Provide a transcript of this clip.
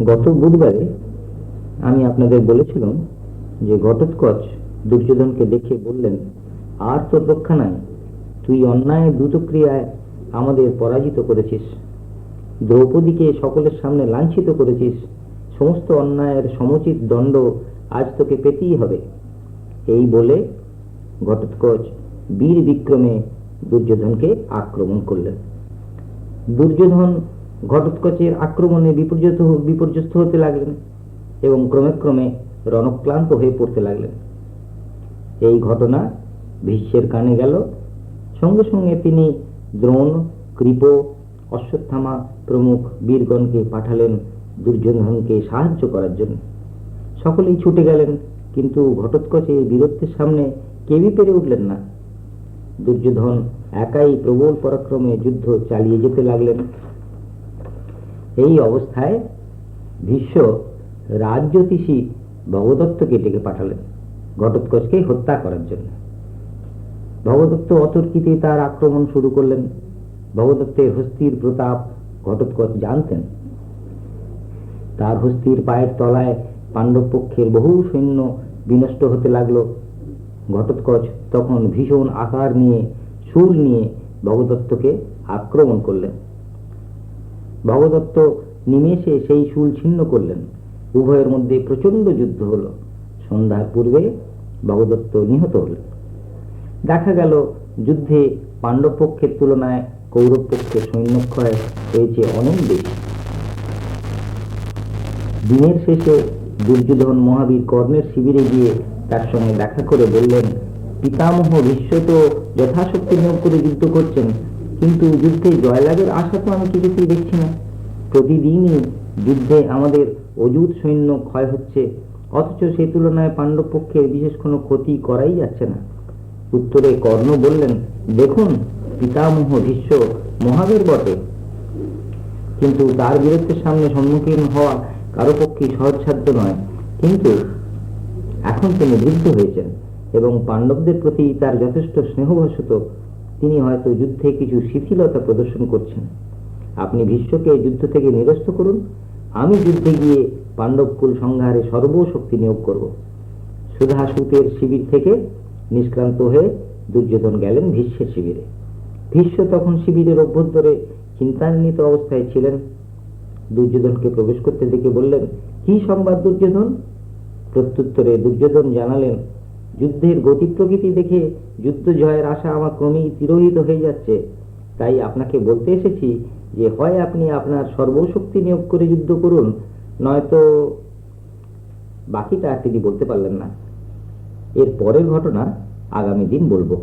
গত বুধবারে আমি আপনাদের বলেছিলাম যে ঘটোৎকচ দুর্যোধনকে দেখে বললেন, আর তোর রক্ষা নাই। তুই অন্যায় দ্রুতক্রিয়ায় আমাদের পরাজিত করেছিস। দ্রৌপদীকে সকলের সামনে লাঞ্ছিত করেছিস। সমস্ত অন্যায়ের সমুচিত দণ্ড আজ তোকে পেতেই হবে। এই বলে ঘটোৎকচ বীর বিক্রমে দুর্যোধনকে আক্রমণ করলেন। দুর্যোধন ঘটোৎকচের আক্রমণে বিপর্যস্ত বিপর্যস্ত হতে লাগলেন এবং ক্রমে ক্রমে রণক্লান্ত হয়ে পড়তে লাগলেন। এই ঘটনা ভীষ্মের কানে গেল। সঙ্গে সঙ্গে তিনি দ্রোণ, কৃপ, অশ্বত্থামা প্রমুখ বীরগণকে পাঠালেন দুর্যোধনকে সাহায্য করার জন্য। সকলেই ছুটে গেলেন, কিন্তু ঘটোৎকচে বীরত্বের সামনে কেউই পেরে উঠলেন না। দুর্যোধন একাই প্রবল পরাক্রমে যুদ্ধ চালিয়ে যেতে লাগলেন। এই অবস্থায় ভীষ্ম রাজ্যতীষী ভগদত্তকে ডেকে পাঠালেন, ঘটোৎকচকে হত্যা করার জন্য। ভগদত্ত অতর্কিতে তার আক্রমণ শুরু করলেন। ভগদত্তের হস্তির প্রতাপ ঘটোৎকচ জানতেন। তার হস্তির পায়ের তলায় পাণ্ডব পক্ষের বহু সৈন্য বিনষ্ট হতে লাগল। ঘটোৎকচ তখন ভীষণ আকার নিয়ে, সুর নিয়ে ভগদত্তকে আক্রমণ করলেন। ভগদত্ত নিমেষে সেই শুল ছিন্ন করলেন। উভয়ের মধ্যে প্রচণ্ড যুদ্ধ হলো। সন্ধ্যার পূর্বে ভগদত্ত নিহত হলেন। দেখা গেল, যুদ্ধে পাণ্ডব পক্ষের তুলনায় কৌরব পক্ষের সৈন্যক্ষয় হয়েছে অনেক বেশি। দিনের শেষে দুর্যোধন মহাবীর কর্ণের শিবিরে গিয়ে তার সঙ্গে দেখা করে বললেন, পিতামহ ভীষ্ম তো যথাশক্তি নিয়োগ করে যুদ্ধ করছেন। কিন্তু যুদ্ধে জয়লাভের আশা তো আমি কিছুতেই দেখছি না। প্রতিদিনই যুদ্ধে আমাদের অযুত সৈন্য ক্ষয় হচ্ছে, অথচ সেই তুলনায় পাণ্ডব পক্ষের বিশেষ কোনো ক্ষতি করাই যাচ্ছে না। উত্তরে কর্ণ বললেন, দেখুন, পিতামহ ভীষ্ম মহাবীর বটে। কিন্তু তার বীরত্বের সামনে সম্মুখীন হওয়া কারও পক্ষে সহজসাধ্য নয়। কিন্তু এখন তিনি বৃদ্ধ হয়েছেন এবং পাণ্ডবদের প্রতি তার যথেষ্ট স্নেহবশত তিনি হয়তো যুদ্ধে কিছু শিথিলতা প্রদর্শন করছেন। আপনি ভীষ্মকে যুদ্ধ থেকে নিরস্ত করুন। আমি যুদ্ধে গিয়ে পাণ্ডবকুল সংহারে সর্বশক্তি নিয়োগ করব। সুধাসুতের শিবির থেকে নিষ্ক্রান্ত হয়ে দুর্যোধন গেলেন ভীষ্মের শিবিরে। ভীষ্ম তখন শিবিরের অভ্যন্তরে চিন্তান্বিত অবস্থায় ছিলেন। দুর্যোধনকে প্রবেশ করতে দেখে বললেন, কি সংবাদ দুর্যোধন? প্রত্যুত্তরে দুর্যোধন জানালেন যুদ্ধের গতি প্রকৃতি দেখে যুদ্ধ জয়ের আশা আমার ক্রমেই তিরোহিত হয়ে যাচ্ছে। তাই আপনাকে বলতে এসেছি যে হয় আপনি আপনার সর্বশক্তি নিয়োগ করে যুদ্ধ করুন, নয়তো বাকিটা তিনি বলতে পারলেন না। এর পরের ঘটনা আগামী দিন বলব।